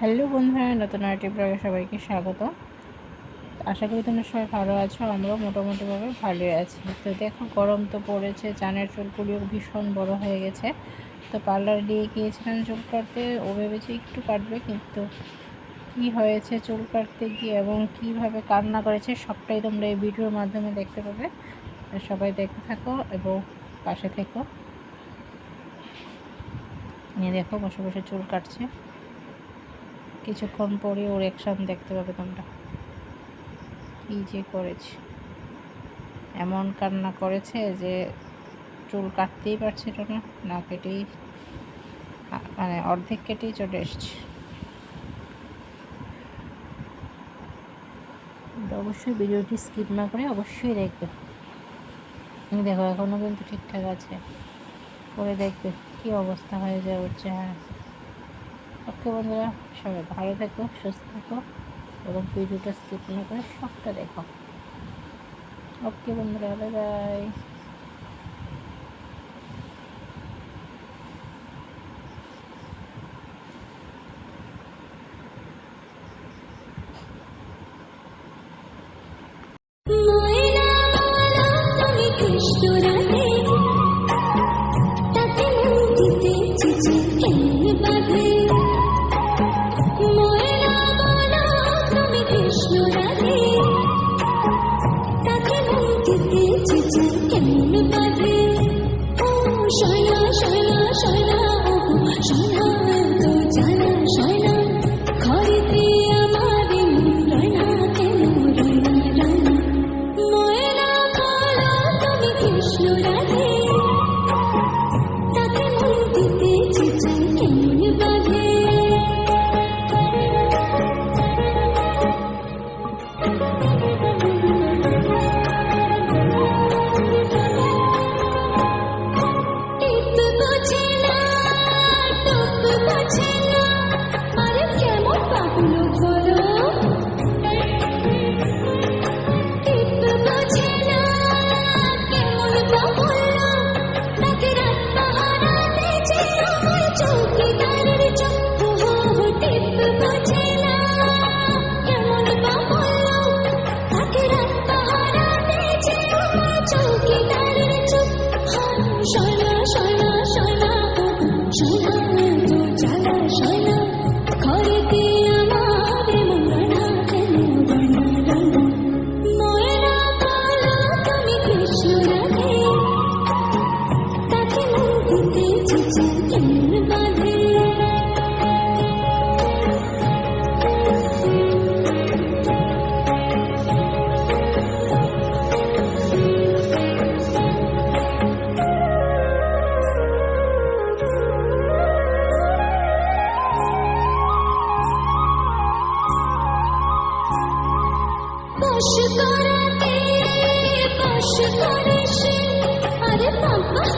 Hello বন্ধুরা, নতুন RT ব্লগে সবাইকে স্বাগত। আশা করি তোমরা সবাই ভালো আছো, আমরাও মোটামুটিভাবে ভালোই আছি। তো দেখো, গরম তো পড়েছে চানের চুলগুলিও ভীষণ বড় হয়ে গেছে। তো পার্লার দিয়ে গিয়েছিলাম চুল কাটতে, ও ভেবেছে একটু কাটবে, কিন্তু কি হয়েছে চুল কাটতে গিয়ে এবং কীভাবে কান্না করেছে, সবটাই তোমরা এই ভিডিওর মাধ্যমে দেখতে পাবে। সবাই দেখতে থাকো এবং পাশে থেকো। নিয়ে দেখো, বসে বসে চুল কাটছে। কিছুক্ষণ পরে ওর অ্যাকশন দেখতে পাবে তোমরা। কী যে করেছে। এমন কান্না করেছে যে চুল কাটতেই পারছিল না না কেটেই মানে অর্ধেক কেটেই চলে এসছে। অবশ্যই ভিডিওটি স্কিপ না করে অবশ্যই দেখবে। দেখো এখনও কিন্তু ঠিকঠাক আছে। করে দেখবে কী অবস্থা হয়ে যায় ওর চেহারা ওকে বন্ধুরা, সবাই ভালো থেকো, সুস্থ থাকো এবং ভিডিওটা স্কিপ না করে সবটা দেখো। ওকে বন্ধুরা bye bye Krishna Paşa kardeşim, paşa kardeşim, arı pampa.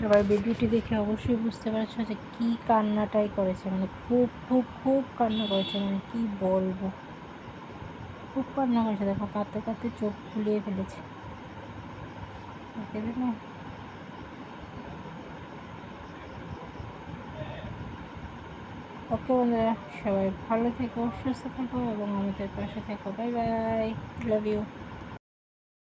সবাই ভিডিওটি দেখে অবশ্যই বুঝতে পারছ যে কী কান্নাটাই করেছে মানে খুব খুব খুব কান্না করেছে মানে কি বলব? খুব কান্না করেছে, দেখো, কাঁদতে কাঁদতে চোখ ফুলিয়ে ফেলেছে। না? ওকে বন্ধুরা, সবাই ভালো থেকো, সুস্থ থেকো, এবং আমাদের পাশে থেকো। Bye bye love you